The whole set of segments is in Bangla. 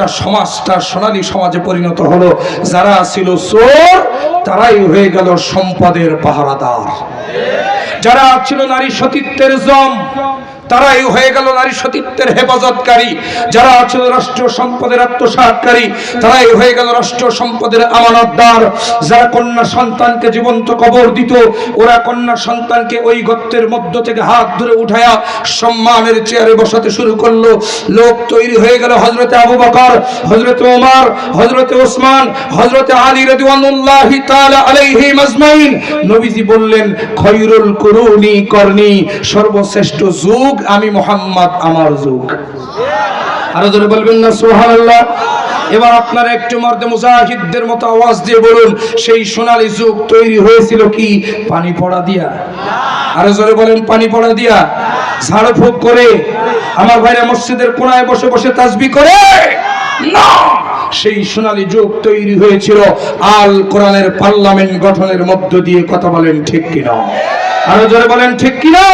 গোটা সমাজটা সোনালী সমাজে পরিণত হলো। যারা ছিল চোর, তারাই হয়ে গেল সম্পদের পাহারাদার। যারা ছিল নারী সতীত্বের জম তারাই হয়ে গেল নারী সতীত্বের হেফাজতকারী। যারা ছিল রাষ্ট্র সম্পদের আত্মসাৎকারী তারাই হয়ে গেল রাষ্ট্র সম্পদের আমানতদার। যারা কন্যা সন্তানকে জীবন্ত কবর দিত, ওরা কন্যা সন্তানকে ওই গর্তের মধ্য থেকে হাত ধরে উঠায়া সম্মানের চেয়ারে বসাতে শুরু করল। লোক তৈরি হয়ে গেল হজরতে আবু বকর হজরতে ওমর হজরতে ওসমান হজরতে আলী রাদিয়াল্লাহু তাআলা আলাইহি মাজমাইন। নবীজি বললেন খয়রুল কুরুনি করনি, সর্বশ্রেষ্ঠ যুগ আমি মোহাম্মদ আমার যুগ। আরও জোরে বলবেন না, সুবহানাল্লাহ। এবার আপনারা একটু মর্দে মুজাহিদদের মতো আওয়াজ দিয়ে বলুন, সেই সোনালী যুগ তৈরি হয়েছিল কি? পানি পড়া দিয়া। আরও জোরে বলেন, পানি পড়া দিয়া। ঝাড় ফুক করে আমার ভাইরা মসজিদের কোনায় বসে বসে তাজবি করে। না! সেই সোনালী যুগ তৈরি হয়েছিল। আল কোরআনের পার্লামেন্ট গঠনের মধ্য দিয়ে কথা বলেন ঠিক কিনা? আরও জোরে বলেন ঠিক কিনা?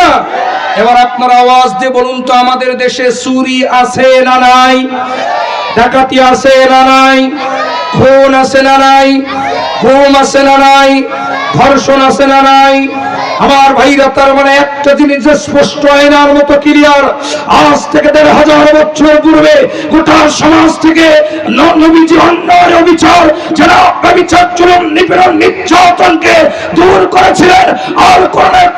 এবার আপনারা আওয়াজ দিয়ে বলুন তো, আমাদের দেশে চুরি আছে না নাই? ডাকাতি আছে না নাই? খুন আছে না নাই? ঘুম আছে না নাই? ধর্ষণ আছে না নাই? আমার ভাইরা, তার মানে একটা জিনিস স্পষ্ট আয়নার মতো ক্লিয়ার আজ থেকে দেড় হাজার বছর পূর্বে গোটা সমাজ থেকে অবিচার, যারা চুলন নিপীড়ন, নির্যাতনকে দূর করেছিলেন, আর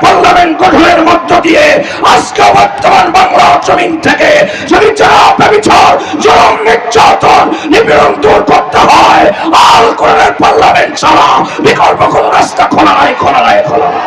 পার্লামেন্ট গঠনের মধ্য দিয়ে আজকে বর্তমান বাংলা জমিন থেকে যদি যারা ব্যবিচার জুলুম, নির্যাতন, নিপীড়ন দূর করতে হয় কোরআনের পার্লামেন্ট ছাড়া বিকল্প কোনো রাস্তা খোলা নাই খোলা নাই খোলা নাই।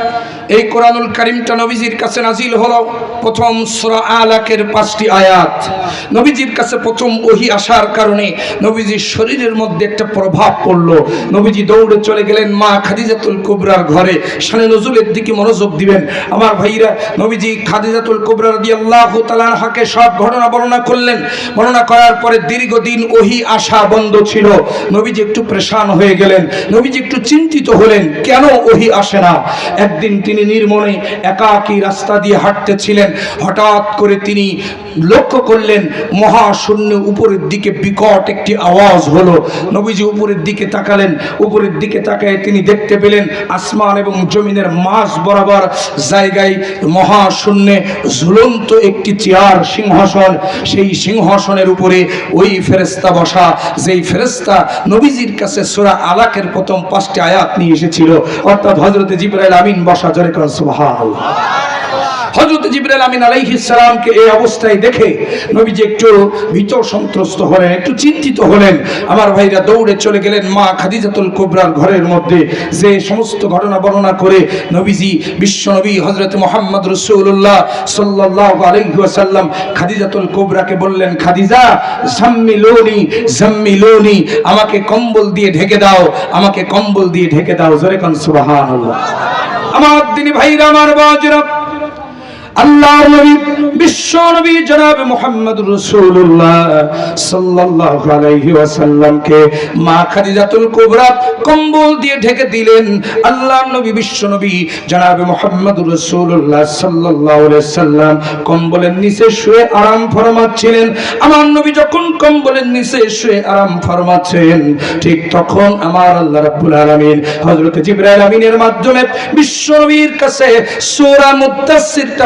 এই কোরআনুল কারিমটা নবীজির কাছে নাজিল হলো প্রথম সূরা আলাকের পাঁচটি আয়াত। নবীজির কাছে প্রথম ওহি আসার কারণে নবীজির শরীরের মধ্যে একটা প্রভাব পড়ল। নবীজি দৌড়ে চলে গেলেন মা খাদিজাতুল কুবরার ঘরে। শানে নজুলের দিকে মনোযোগ দিবেন। আমার ভাইরা, নবীজি খাদিজাতুল কুবরা রাদিয়াল্লাহু তাআলার হাকে সব ঘটনা বর্ণনা করলেন। বর্ণনা করার পরে দীর্ঘদিন ওহি আসা বন্ধ ছিল। নবীজি একটু প্রেশান হয়ে গেলেন। নবীজি একটু চিন্তিত হলেন, কেন ওহি আসে না? একদিন তিনি নির্মনে একাকী রাস্তা দিয়ে হাঁটতেছিলেন। হঠাৎ করে তিনি লক্ষ্য করলেন মহাশূন্য উপরের দিকে বিকট একটি আওয়াজ হলো। নবীজি উপরের দিকে তাকালেন। উপরের দিকে তাকায় তিনি দেখতে পেলেন আসমান এবং জমিনের মাঝ বরাবর জায়গায় মহাশূন্যে ঝুলন্ত একটি চেয়ার সিংহাসন। সেই সিংহাসনের উপরে ওই ফেরেস্তা বসা। যেই ফেরেস্তা নবীজির কাছে সোরা আলাকের প্রথম পাঁচটি আয়াত নিয়ে এসেছিল। অর্থাৎ হজরতে জিব্রাইল আমিন বসা কর জিবরাইল আমিন সালামকে এই অবস্থায় দেখে একটু ভীত সন্ত্রস্ত হলেন, একটু চিন্তিত হলেন। আমার ভাইরা দৌড়ে চলে গেলেন মা খাদিজাতুল কুবরার ঘরের মধ্যে। যে সমস্ত ঘটনা বর্ণনা করে নবীজি বিশ্ব নবী হজরত মোহাম্মদ রসুল্লাহ সাল্লাল্লাহু আলাইহি ওয়াসাল্লাম খাদিজাতুল কুবরাকে বললেন, খাদিজা আমাকে কম্বল দিয়ে ঢেকে দাও, আমাকে কম্বল দিয়ে ঢেকে দাও। জোরে আমার দিনী ভাইরা আমার বাজরা আল্লাহর নবী, বিশ্ব নবী জনাব মুহাম্মদ রাসূলুল্লাহ সাল্লাল্লাহু আলাইহি ওয়াসাল্লামকে মা খাদিজাতুল কুবরা কম্বল দিয়ে ঢেকে দিলেন। আল্লাহর নবী, বিশ্ব নবী জনাব মুহাম্মদ রাসূলুল্লাহ সাল্লাল্লাহু আলাইহি সাল্লাম কম্বলের নিচে শুয়ে আরাম ফরমাচ্ছিলেন। আমার নবী যখন কম্বলের নিচে শুয়ে আরাম ফরমাচ্ছেন, ঠিক তখন আমার আল্লাহ রাব্বুল আলামিন হযরত জিবরাইল আমিনের মাধ্যমে বিশ্ব নবীর কাছে সূরা মুত্তাসসিরটা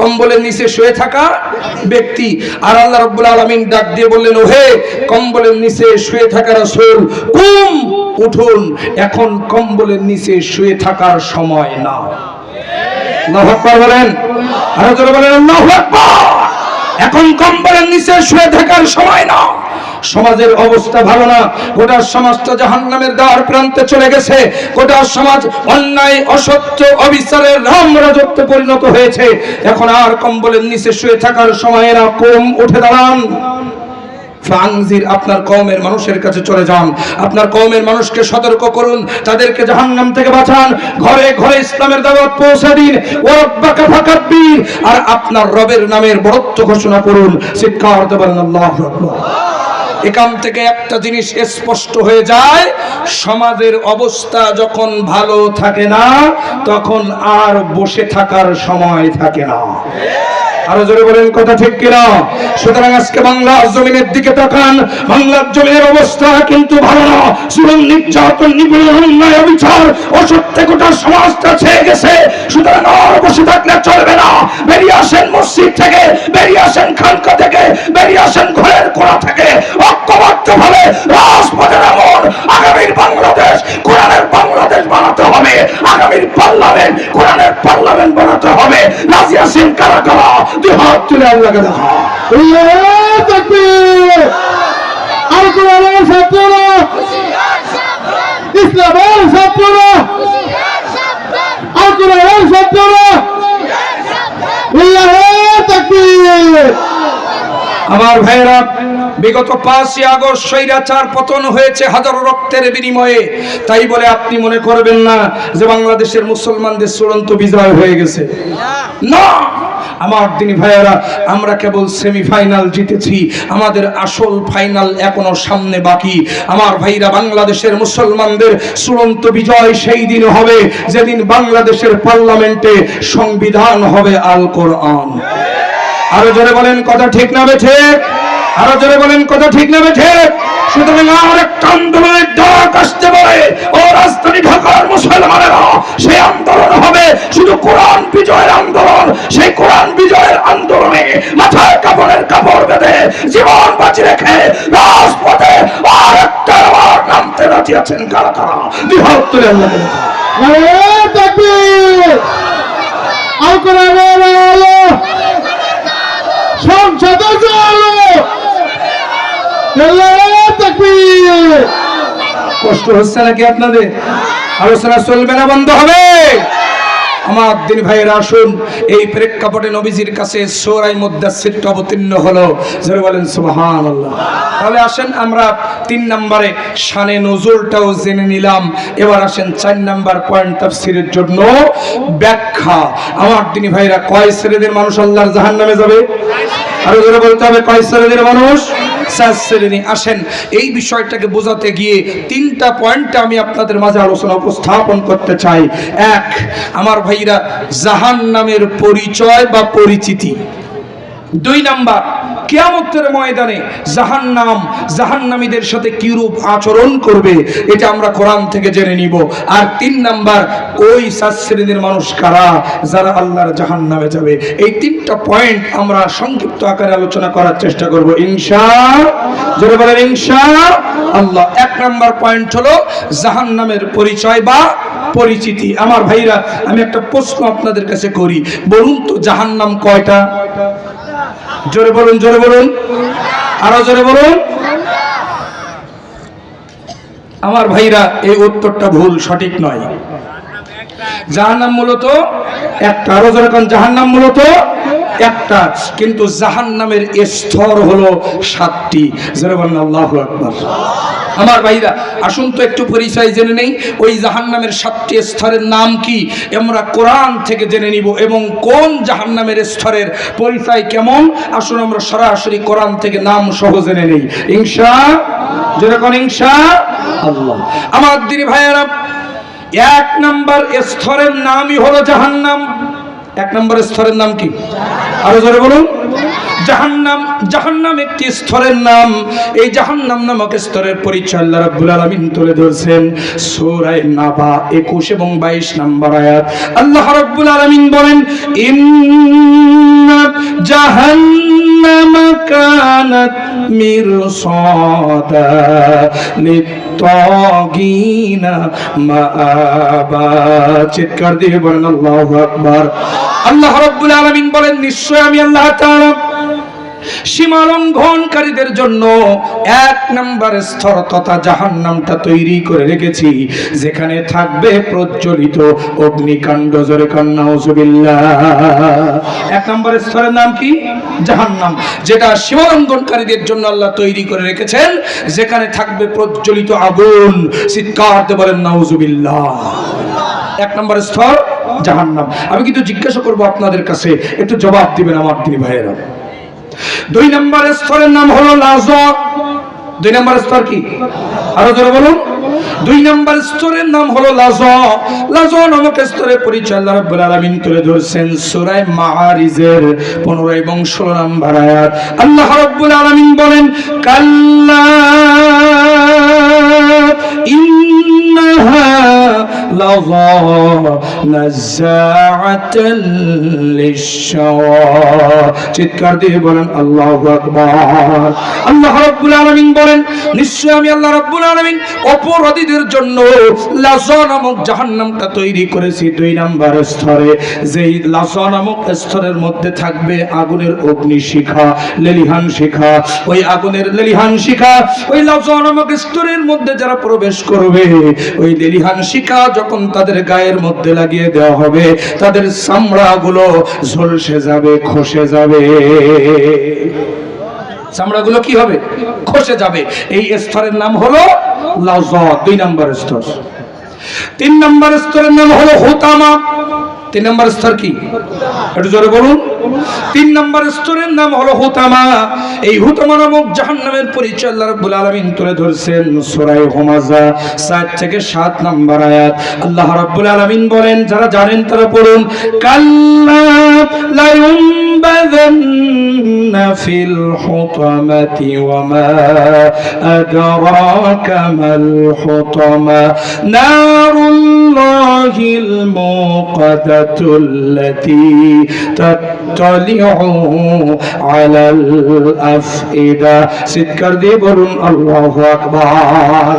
কম্বলের নিচে শুয়ে থাকা ব্যক্তি। আর আল্লাহ রব্বুল আলমিন ডাক দিয়ে বললেন, ওহে কম্বলের নিচে শুয়ে থাকার সোল কুম উঠুন। এখন কম্বলের নিচে শুয়ে থাকার সময় না। বলেন। বলেন এখন কম্বলের নিচে শুয়ে থাকার সময় না। সমাজের অবস্থা ভালো না। গোটা সমাজটা জাহান্নামের দ্বার প্রান্তে চলে গেছে। গোটা সমাজ অন্যায়, অসত্য, অবিচারের রাম রাজত্বে পরিণত হয়েছে। এখন আর কম্বলের নিচে শুয়ে থাকার সময়েরা কম, উঠে দাঁড়ান। আপনার কওমের মানুষের কাছে চলে যান। আপনার কওমের মানুষকে সতর্ক করুন। তাদেরকে জাহান্নাম থেকে বাঁচান। ঘরে ঘরে ইসলামের দাওয়াত পৌঁছে দিন। আর আপনার রবের নামের বড়ত্ব ঘোষণা করুন। চিৎকার দেবেন আল্লাহু আকবার। এখান থেকে একটা জিনিস স্পষ্ট হয়ে যায়, সমাজের অবস্থা যখন ভালো থাকে না, তখন আর বসে থাকার সময় থাকে না। আরও জোরে বলেন, কথা ঠিক কিনা? সুতরাং আজকে বাংলার জমিনের দিকে তাকান। বাংলার জমিনের অবস্থা কিন্তু ভালো না। সুরন নির্যাতন, নিপীড়ন, অন্যায়, অবিচার, অসত্যে গোটা সমাজটা ছেয়ে গেছে। সুতরাং আর বসে থাকলে চলবে না। বেরিয়ে আসেন মসজিদ থেকে, বেরিয়ে আসেন খানকা থেকে, বেরিয়ে আসেন ঘরের কোড়া থেকে। ঐক্যবদ্ধ ভাবে রাজপথে নামুন। আগামীর বাংলাদেশ, কোরআনের বাংলাদেশ বানাতে হবে। আগামীর পার্লামেন্ট, কোরআনের পার্লামেন্ট বানাতে হবে। নাজিয়া সিং কারা কারা দুই হাত তুলে আল্লাহকে আমার ভাইয়েরা, বিগত পাঁচই আগস্ট স্বৈরাচার পতন হয়েছে হাজারো রক্তের বিনিময়ে। তাই বলে আপনি মনে করবেন না যে বাংলাদেশের মুসলমানদের চূড়ান্ত বিজয় হয়ে গেছে। না! আমার দিনী ভাইয়েরা, আমরা কেবল সেমিফাইনাল জিতেছি, আমাদের আসল ফাইনাল এখনও সামনে বাকি। আমার ভাইরা বাংলাদেশের মুসলমানদের চূড়ান্ত বিজয় সেই দিন হবে, যেদিন বাংলাদেশের পার্লামেন্টে সংবিধান হবে আল কোরআন। আরও জোরে বলেন কথা ঠিক না বেঠে আরও জোরে বলেন কথা ঠিক না বেঠে সুতরাং আর আন্দোলনের ডাক আসতে পারে। ও রাজধানী ঢাকার মুসলমানেরা সেই আন্দোলন হবে, শুধু কোরআন বিজয়ের আন্দোলন সেই কোরআন বিজয়ের আন্দোলনে মাথায় কাপড়ের কাপড় বেঁধে জীবন বাঁচি রেখে রাজপথে আর একটা আবার নামতে রাজি আছেন কারা কারা? বিভাগ তুলে কষ্ট হচ্ছে নাকি আপনাদের? আলোচনা চলবে না, বন্ধ হবে। আমার দিন ভাইয়েরা, আসুন। এই প্রেক্ষাপটে নবীজির কাছে সোরাই মুদ্দাসিরটা অবতীর্ণ হলো। যারা বলেন সুবহান আল্লাহ তাহলে আসেন আমরা তিন নম্বরে শানে নজরুলটাও জেনে নিলাম। এবার আসেন চার নাম্বার পয়েন্ট তাফসিরের জন্য ব্যাখ্যা। আমার দিনী ভাইরা কয় শ্রেণির মানুষ আল্লাহর জাহান্নামে যাবে? আরও জোরে বলতে হবে, কয় শ্রেণির মানুষ? চার শ্রেণি আসেন। এই বিষয়টাকে বোঝাতে গিয়ে তিনটা পয়েন্টে আমি আপনাদের মাঝে আলোচনা উপস্থাপন করতে চাই। এক, আমার ভাইরা জাহান নামের পরিচয় বা পরিচিতি। দুই নাম্বার কিয়ামতের ময়দানে জাহান্নাম, জাহান্নামীদের সাথে কিরূপ আচরণ করবে, এটা আমরা কোরআন থেকে জেনে নিব। আর তিন নাম্বার, ওই শ্রেণির মানুষ কারা? যারা আল্লাহর জাহান্নামে যাবে। এই তিনটা পয়েন্ট আমরা সংক্ষিপ্ত আকারে আলোচনা করার চেষ্টা করব। ইনশা, জোরে বলেন, ইনশা আল্লাহ। এক নাম্বার পয়েন্ট হলো জাহান্নামের পরিচয় বা পরিচিতি। আমার ভাইরা, আমি একটা প্রশ্ন আপনাদের কাছে করি। বলুন তো, জাহান্নাম কয়টা? জোরে বলুন জোরে বলুন। আরও জোরে বলুন। আমার ভাইরা, এই উত্তরটা ভুল, সঠিক নয়। জাহান্নাম মূলত একটা। আরও জোরে নাম মূলত একটা কিন্তু জাহান্নামের স্তর হলো সাতটি। আকবার। আমার ভাইরা, আসুন তো একটু পরিচয় জেনে নেই। ওই জাহান্নামের সাতটি স্তরের নাম কি? আমরা কোরআন থেকে জেনে নিব এবং কোন জাহান্নামের স্তরের পরিচয় কেমন? আসুন আমরা সরাসরি কোরআন থেকে নাম সহ জেনে নেই। ইনশা যেরকম ইনশা আল্লাহ। আমার দিদি ভাইয়েরা, এক নম্বর স্তরের নামই হলো জাহান্নাম। এক নম্বর স্তরের নাম কি? আরও জোরে বলুন। জাহান্নাম জাহান্নাম একটি স্তরের নাম। এই জাহান্নাম নামক স্তরের পরিচয় আল্লাহ রাব্বুল আলামিন তুলে ধরছেন। সূরা নাবা 21 এবং 22 নম্বর আয়াত। আল্লাহ রাব্বুল আলামিন বলেন, ইন্না জাহান্নাম কানাত مرصادا للطاغين مآبا চিৎকার দিয়ে বলেন, আল্লাহু আকবার। আল্লাহ রাব্বুল আলামিন বলেন নিশ্চয় আমি আল্লাহ তাআলা সীমা লঙ্ঘনকারীদের জন্য এক নম্বর স্তর তথা জাহান নামটা তৈরি করে রেখেছি, যেখানে থাকবে প্রজ্বলিত অগ্নিকাণ্ড। জোরে কান্না এক নম্বর স্তরের নাম কি? জাহান্নাম, যেটা সীমা লঙ্ঘনকারীদের জন্য আল্লাহ তৈরি করে রেখেছেন, যেখানে থাকবে প্রজ্বলিত আগুন। চিৎকার দিয়ে বলেন, নাউজুবিল্লাহ। এক নম্বর স্তর, জাহান্নাম। আমি কিন্তু জিজ্ঞাসা করব আপনাদের কাছে, একটু জবাব দিবেন আমার তিনি ভাইয়েরা। দুই নম্বর স্তরের নাম হলো লাজ। দুই নম্বর স্তর কি? আরও জোরে বলুন। দুই নম্বর স্তরের নাম হলো লাজ। লাজ নামক স্তরে পরিচয় আল্লাহ রাব্বুল আলামিন তুলে ধরছেন সূরা মাআরিজের 15 এবং 16 নম্বর আয়াত। আল্লাহ রাব্বুল আলামিন বলেন, কাল্লা ইন্নাহা লাযা নাযাআতান লিশ-শাওয়া চিৎকার দিয়ে বলেন, আল্লাহু আকবার। আল্লাহ রাব্বুল আলামিন বলেন নিশ্চয় আমি আল্লাহ রাব্বুল আলামিন অপরাধীদের জন্য লাজা নামক জাহান্নামটা তৈরি করেছি দুই নাম্বার স্তরে। যেই লাজা নামক স্তরের মধ্যে থাকবে আগুনের অগ্নি শিখা লেলিহান শিখা। ওই আগুনের লেলিহান শিখা, ওই লাজা নামক স্তরের মধ্যে যারা প্রবেশ করবে, ওই লেলিহান শিখা যখন তাদের গায়ের মধ্যে লাগিয়ে দেওয়া হবে, তাদের চামড়াগুলো ঝলসে যাবে, খসে যাবে। চামড়াগুলো কি হবে? খসে যাবে। এই স্তরের নাম হলো লাজ দুই নম্বর স্তর। তিন নম্বর স্তরের নাম হলো হুতামা। তিন নম্বর স্তর কি? একটু জোরে বলুন। তিন নম্বর স্তরের নাম হলো হুতামা এই হুতামা নামক জাহান্নামের পরিচয় আল্লাহ রাব্বুল আলামিন তুলে ধরছেন সূরা হুমাজা 7 থেকে 7 নম্বর আয়াত আল্লাহ রাব্বুল আলামিন বলেন যারা জানেন তারা পড়ুন কাল্লা লা ينبذن في الحطمة وما أدراك ما الحطمة نار الله الموقدة التي تطلع على الأفئدة সিৎকার দিয়ে বলুন আল্লাহু আকবার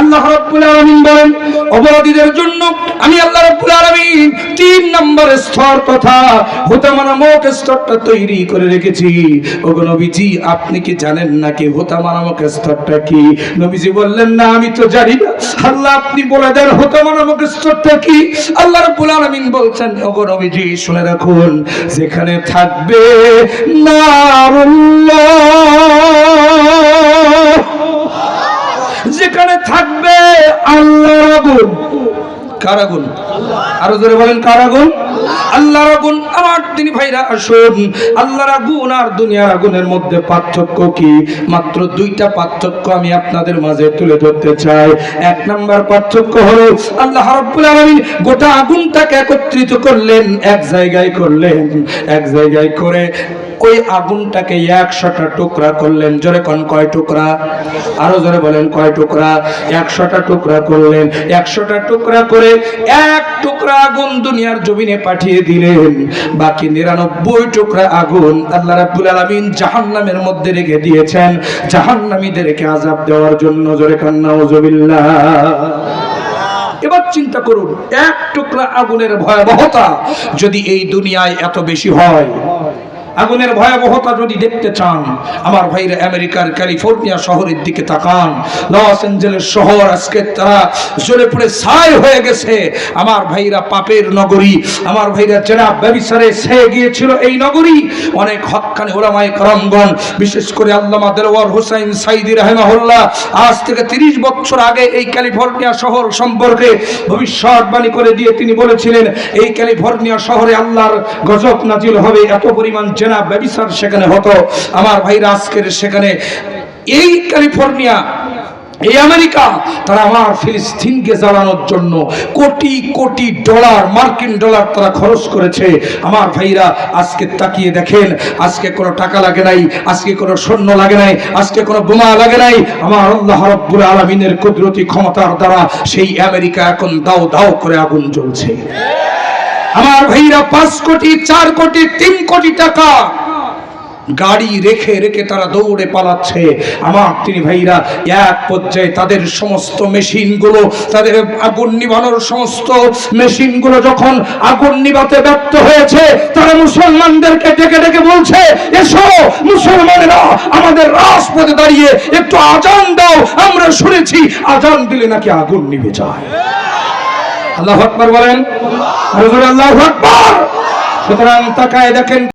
আল্লাহ রাব্বুল আলামিন বলেন অপরাধীদের জন্য আমি আল্লাহ রাব্বুল আলামিন তিন নম্বর স্তর তথা হুতামা নামক স্তরটা তৈরি করে রেখেছি ওগো নবীজি আপনি কি জানেন নাকি হুতামা নামক স্তরটা কি নবীজি বললেন না আমি তো জানি না আল্লাহ আপনি বলে দেন হুতামা নামক স্তরটা কি আল্লাহ রাব্বুল আলামিন বলছেন ওগো নবীজি শুনে রাখুন যেখানে থাকবে নারুল্লাহ যেখানে থাকবে আল্লাহ আগুন। কারাগুন আরও জোরে বলেন কার আগুন? আল্লাহর আগুন আমার তিনি ভাইরা আসুন। আল্লাহর আগুন আর দুনিয়ার আগুনের মধ্যে পার্থক্য কি? মাত্র দুইটা পার্থক্য আমি আপনাদের মাঝে তুলে ধরতে চাই। এক নাম্বার পার্থক্য হলো, আল্লাহ রাব্বুল আলামিন গোটা আগুনটাকে একত্রিত করলেন, এক জায়গায় করলেন, এক জায়গায় করে ওই আগুনটাকে একশোটা টুকরা করলেন? জোরে কোন, কয় টুকরা? আরও জোরে বলেন, কয় টুকরা? একশোটা টুকরা করলেন। একশোটা টুকরা করে এক টুকরা আগুন দুনিয়ার জমিনে পাঠিয়ে দিলেন। বাকি নিরানব্বই টুকরা আগুন আল্লাহ রাব্বুল আলামিন জাহান্নামের মধ্যে রেখে দিয়েছেন। জাহান্নামীদেরকে আযাব দেওয়ার জন্য জোরে কান্না উজুবিল্লাহ এবার চিন্তা করুন, এক টুকরা আগুনের ভয়াবহতা যদি এই দুনিয়ায় এত বেশি হয় আগুনের ভয়াবহতা যদি দেখতে চান, আমার ভাইরা আমেরিকার ক্যালিফোর্নিয়া শহরের দিকে তাকান। লস অ্যাঞ্জেলেস শহর আজকে তারা জ্বলে পড়ে ছাই হয়ে গেছে। আমার ভাইরা পাপের নগরী, আমার ভাইরা জেরা ব্যবিচারে সে গিয়েছিল এই নগরী। অনেক হক্কানি ওলামায়ে করমগণ, বিশেষ করে আল্লামা দেলওয়ার হোসেন সাইদি রাহেমাহুল্লাহ, আজ থেকে তিরিশ বছর আগে এই ক্যালিফোর্নিয়া শহর সম্পর্কে ভবিষ্যৎবাণী করে দিয়ে তিনি বলেছিলেন, এই ক্যালিফোর্নিয়া শহরে আল্লাহর গজব নাজিল হবে, এত পরিমাণ জেনা ব্যবিচার সেখানে হতো, আমার ভাইরা আজকের সেখানে। এই ক্যালিফোর্নিয়া, এই আমেরিকা, তারা আমার ফিলিস্তিনকে জ্বালানোর জন্য কোটি কোটি ডলার, মার্কিন ডলার তারা খরচ করেছে। আমার ভাইরা আজকে তাকিয়ে দেখেন, আজকে কোনো টাকা লাগে নাই, আজকে কোনো সৈন্য লাগে নাই, আজকে কোনো বোমা লাগে নাই। আমার আল্লাহ রব্বুল আলমিনের কুদরতি ক্ষমতার দ্বারা সেই আমেরিকা এখন দাও দাও করে আগুন জ্বলছে। আমার ভাইরা পাঁচ কোটি, চার কোটি, তিন কোটি টাকা গাড়ি রেখে রেখে তারা দৌড়ে পালাচ্ছে। আমার তিনি ভাইরা এক পর্যায়ে তাদের সমস্ত মেশিনগুলো, তাদের আগুন নিভানোর সমস্ত মেশিনগুলো যখন আগুন নিভাতে ব্যর্থ হয়েছে, তারা মুসলমানদেরকে ডেকে ডেকে বলছে, এসো মুসলমানেরা, আমাদের রাজপথে দাঁড়িয়ে একটু আজান দাও, আমরা শুনেছি আজান দিলে নাকি আগুন নিভে যায়। আল্লাহ আকবর বলেন আল্লাহ আকবর। সুতরাং তাকায় দেখেন